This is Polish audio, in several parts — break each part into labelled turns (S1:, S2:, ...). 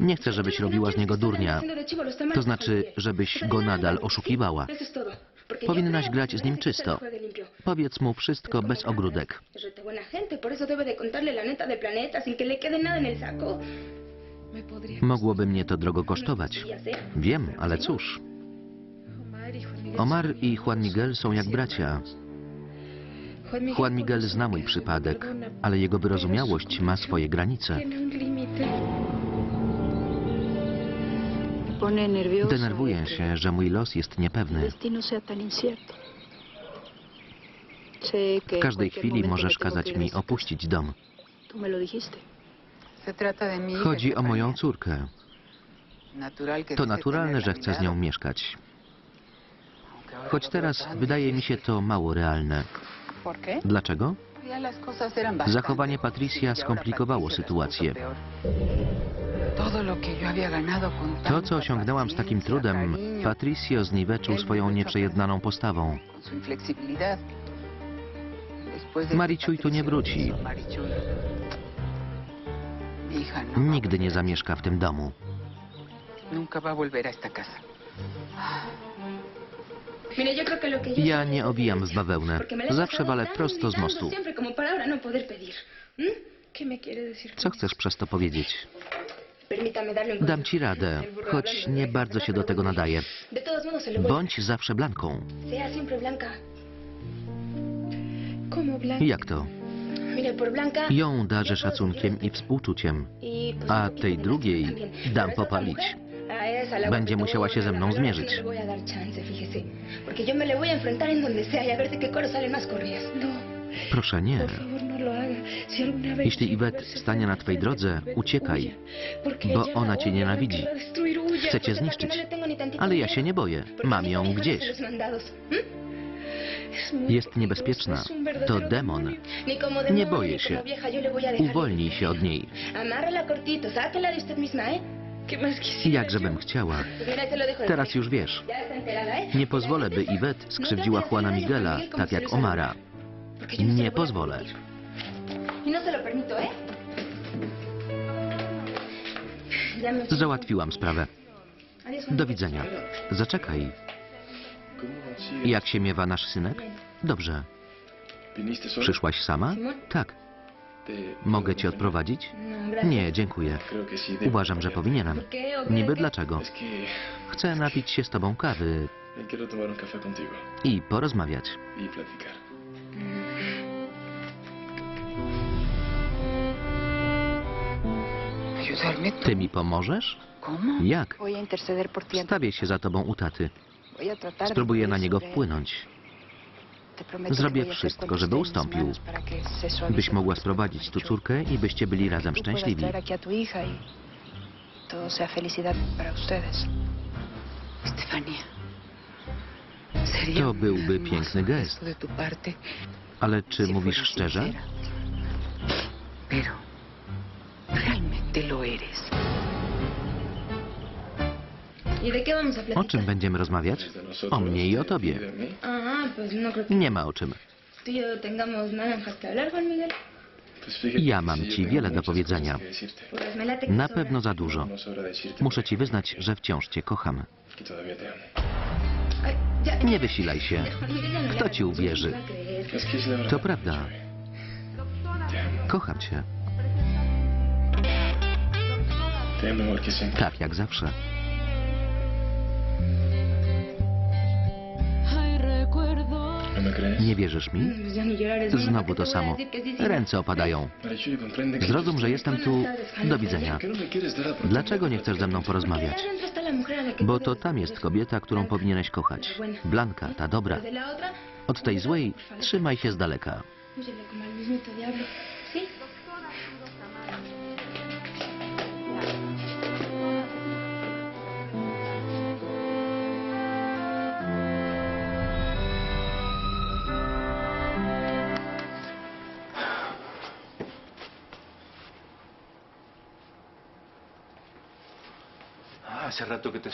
S1: Nie chcę, żebyś robiła z niego durnia. To znaczy, żebyś go nadal oszukiwała. Powinnaś grać z nim czysto. Powiedz mu wszystko bez ogródek. Mogłoby mnie to drogo kosztować. Wiem, ale cóż. Omar i Juan Miguel są jak bracia. Juan Miguel zna mój przypadek, ale jego wyrozumiałość ma swoje granice. Denerwuję się, że mój los jest niepewny. W każdej chwili możesz kazać mi opuścić dom. Chodzi o moją córkę. To naturalne, że chcę z nią mieszkać. Choć teraz wydaje mi się to mało realne. Dlaczego? Zachowanie Patricia skomplikowało sytuację. To, co osiągnęłam z takim trudem, Patricio zniweczył swoją nieprzejednaną postawą. Mariciuj tu nie wróci. Nigdy nie zamieszka w tym domu. Ja nie owijam w bawełnę. Zawsze walę prosto z mostu. Co chcesz przez to powiedzieć? Dam ci radę, choć nie bardzo się do tego nadaję. Bądź zawsze Blanką. Jak to? Ją darzę szacunkiem i współczuciem, a tej drugiej dam popalić. Będzie musiała się ze mną zmierzyć. Proszę nie. Jeśli Iwet stanie na twej drodze, uciekaj, bo ona cię nienawidzi. Chce cię zniszczyć. Ale ja się nie boję. Mam ją gdzieś. Jest niebezpieczna. To demon. Nie boję się. Uwolnij się od niej. Jakże bym chciała. Teraz już wiesz. Nie pozwolę, by Iwet skrzywdziła Juana Miguela, tak jak Omara. Nie pozwolę. Załatwiłam sprawę. Do widzenia. Zaczekaj. Jak się miewa nasz synek? Dobrze. Przyszłaś sama? Tak. Mogę cię odprowadzić? Nie, dziękuję. Uważam, że powinienem. Niby dlaczego? Chcę napić się z tobą kawy i porozmawiać. Ty mi pomożesz? Jak? Stawię się za tobą u taty. Spróbuję na niego wpłynąć. Zrobię wszystko, żeby ustąpił. Byś mogła sprowadzić tu córkę i byście byli razem szczęśliwi. To byłby piękny gest. Ale czy mówisz szczerze?
S2: Pero
S1: O czym będziemy rozmawiać? O mnie i o tobie. Nie ma o czym. Ja mam ci wiele do powiedzenia. Na pewno za dużo. Muszę ci wyznać, że wciąż cię kocham. Nie wysilaj się. Kto ci uwierzy? To prawda. Kocham cię. Tak jak zawsze. Nie wierzysz mi? Znowu
S3: ¿para
S1: to samo. Ręce opadają. Zrozum, że jestem tu. Do widzenia.
S4: ¿Por qué no me quieres dar la oportunidad
S1: Dlaczego nie chcesz ze mną porozmawiać? Bo to tam jest kobieta, którą powinieneś kochać. Blanka, ta dobra. Od tej złej trzymaj się z daleka.
S3: Óyele como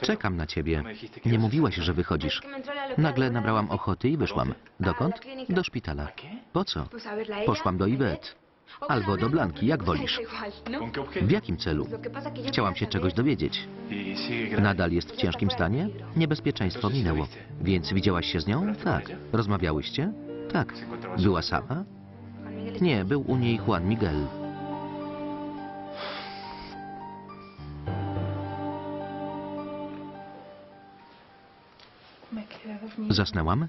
S1: Czekam na ciebie. Nie mówiłaś, że wychodzisz. Nagle nabrałam ochoty i wyszłam. Dokąd? Do szpitala. Po co? Poszłam do Iwet. Albo do Blanki, jak wolisz.
S4: ¿Con qué objeto?
S1: W jakim celu? Chciałam się czegoś dowiedzieć.
S4: Y.
S1: Nadal jest w ciężkim stanie? Niebezpieczeństwo minęło. Więc widziałaś się z nią? Tak. Rozmawiałyście? Tak. Była sama? Nie, był u niej Juan Miguel. Zasnęłam?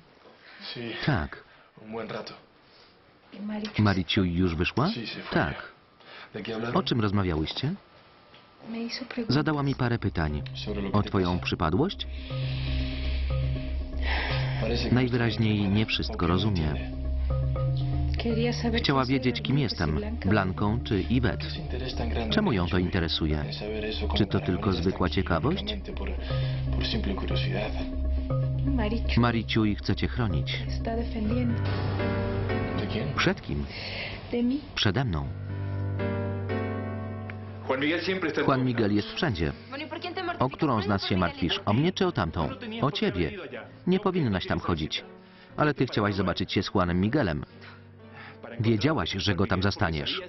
S1: Tak. Mariciuj już wyszła? Tak. O czym rozmawiałyście? Zadała mi parę pytań. O twoją przypadłość? Najwyraźniej
S4: usted
S1: nie wszystko
S4: no
S1: rozumie. Chciała wiedzieć, kim jestem. Blanką czy
S4: ¿Qué
S1: Iwet? Czemu ją to interesuje? Czy to tylko
S4: morir
S1: zwykła ciekawość?
S4: Únicamente Por, por simple curiosidad.
S3: Marichu
S1: Mariciuj chce cię chronić. Przed kim? Przede mną.
S5: Juan Miguel
S1: jest wszędzie. O którą z nas się martwisz? O mnie czy o tamtą? O ciebie. Nie powinnaś tam chodzić. Ale ty chciałaś zobaczyć się z Juanem Miguelem. Wiedziałaś, że go tam zastaniesz.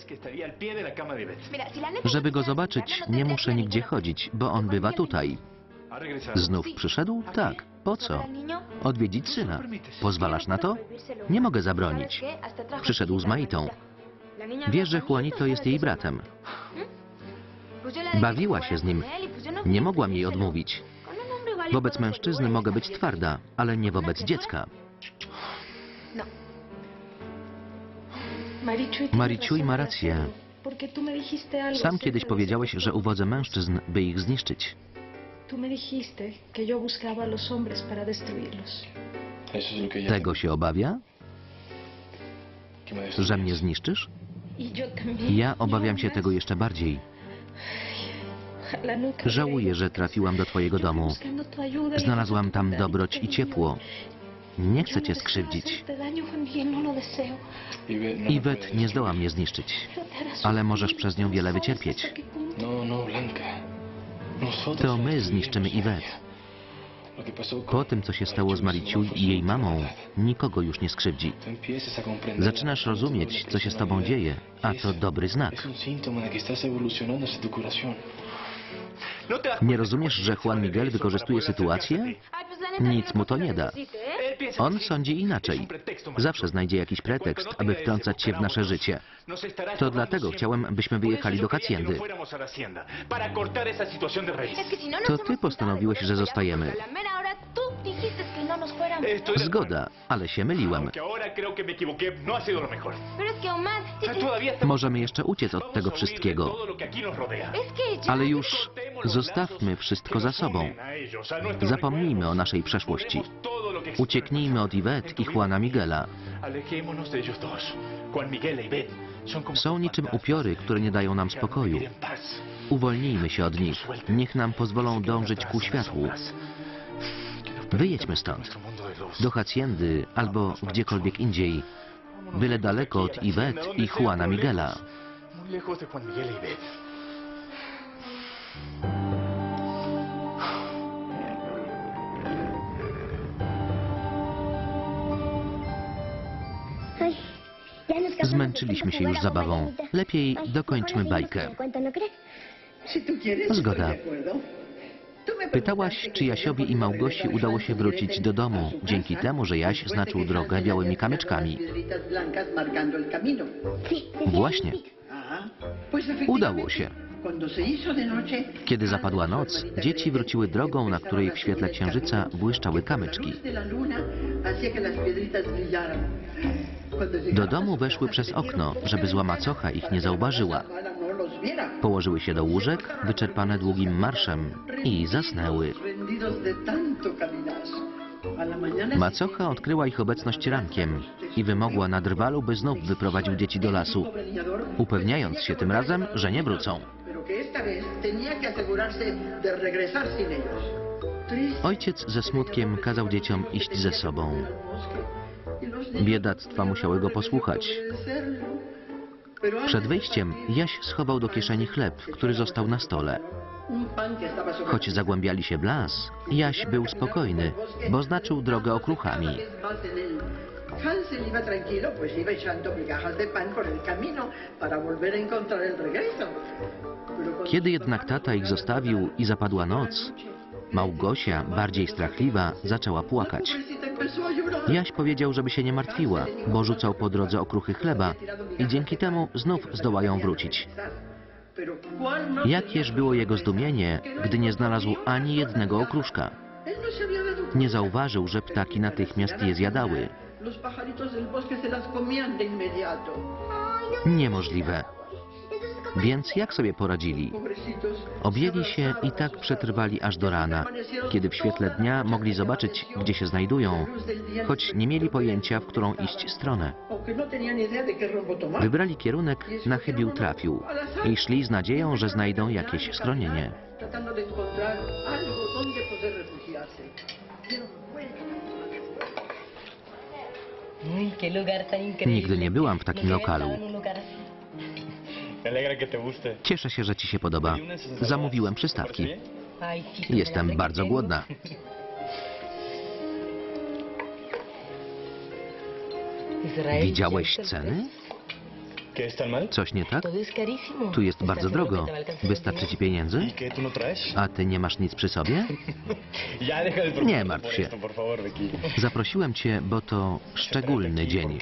S1: Żeby go zobaczyć, nie muszę nigdzie chodzić, bo on bywa tutaj. Znów przyszedł? Tak. Po co? Odwiedzić syna. Pozwalasz na to? Nie mogę zabronić. Przyszedł z Maitą. Wie, że Juanito jest jej bratem. Bawiła się z nim. Nie mogłam jej odmówić. Wobec mężczyzny mogę być twarda, ale nie wobec dziecka.
S3: Marichuy
S1: ma rację.
S3: Algo
S1: Sam kiedyś powiedziałeś, że uwodzę mężczyzn, by ich zniszczyć.
S3: Tú me dijiste que yo buscaba a los hombres para destruirlos.
S4: Eso es lo que ella...
S1: Tego się obawia?
S4: que me
S1: Że mnie zniszczysz?
S3: Y yo también.
S1: Ja obawiam
S3: Yo
S1: się tego jeszcze bardziej.
S3: Ojalá nunca
S1: Żałuję, że trafiłam do twojego domu.
S3: buscando tu ayuda y
S1: Znalazłam tam dobroć i ciepło. Nie chcę
S3: no
S1: cię skrzywdzić.
S3: no.
S4: Iwet no me
S1: Iwet
S4: puede
S1: nie zdoła mnie zniszczyć. Ale możesz przez nią wiele
S3: ¿sabes
S1: wycierpieć.
S4: No, no, Blanca.
S1: To my zniszczymy Iwet. Po tym, co się stało z Mariciu i jej mamą, nikogo już nie skrzywdzi. Zaczynasz rozumieć, co się z tobą dzieje, a to dobry znak.
S4: Es un síntoma de que estás evolucionando hacia tu curación.
S5: ¿No te das
S1: Nie rozumiesz, że
S5: Juan Miguel
S1: wykorzystuje sytuację? Nic mu to nie da. On sądzi inaczej. Zawsze znajdzie jakiś pretekst, aby wtrącać się w nasze życie. To dlatego chciałem, byśmy wyjechali do Haciendy. To ty postanowiłeś, że zostajemy. Zgoda, ale się myliłem. Możemy jeszcze uciec od tego wszystkiego. Ale już zostawmy wszystko za sobą. Zapomnijmy o naszej przeszłości. Ucieknijmy od Iwet i Juana Miguela.
S5: Como
S1: Są niczym upiory, które nie dają nam spokoju. Uwolnijmy się od nich. Niech nam pozwolą dążyć ku światłu. Wyjedźmy stąd. Do Haciendy albo gdziekolwiek indziej. Byle daleko od Iwet i Juana Miguela.
S5: Y.
S1: Zmęczyliśmy się już zabawą. Lepiej dokończmy bajkę. Zgoda. Pytałaś, czy Jasiowi i Małgosi udało się wrócić do domu, dzięki temu, że Jaś znaczył drogę białymi kamyczkami. Właśnie. Udało się. Kiedy zapadła noc, dzieci wróciły drogą, na której w świetle księżyca błyszczały kamyczki. Do domu weszły przez okno, żeby zła macocha ich nie zauważyła. Położyły się do łóżek, wyczerpane długim marszem i zasnęły. Macocha odkryła ich obecność rankiem i wymogła na drwalu, by znów wyprowadził dzieci do lasu, upewniając się tym razem, że nie wrócą. Ojciec ze smutkiem kazał dzieciom iść ze sobą. Biedactwa musiały go posłuchać. Przed wyjściem Jaś schował do kieszeni chleb, który został na stole. Choć zagłębiali się w las, Jaś był spokojny, bo znaczył drogę okruchami. Kiedy jednak tata ich zostawił i zapadła noc, Małgosia, bardziej strachliwa, zaczęła płakać. Jaś powiedział, żeby się nie martwiła, bo rzucał po drodze okruchy chleba i dzięki temu znów zdołają wrócić.
S6: Pero ¿cuál no
S1: Jakież było jego zdumienie, gdy nie znalazł ani jednego okruszka. Nie zauważył, że ptaki natychmiast je zjadały. Niemożliwe. Więc jak sobie poradzili? Objęli się i tak przetrwali aż do rana, kiedy w świetle dnia mogli zobaczyć, gdzie się znajdują, choć nie mieli pojęcia, w którą iść stronę. Wybrali kierunek, na chybił trafił i szli z nadzieją, że znajdą jakieś schronienie. Nigdy nie byłam w takim lokalu. Cieszę się, że ci się podoba. Zamówiłem przystawki. Jestem bardzo głodna. Widziałeś
S7: ¿ya viste el
S1: ceny? Coś nie tak? Tu jest
S7: ¿Estás
S1: bardzo drogo. Wystarczy ci pieniędzy?
S4: ¿Y no?
S1: A ty nie masz nic przy sobie? Nie martw się. Zaprosiłem cię, bo to szczególny dzień.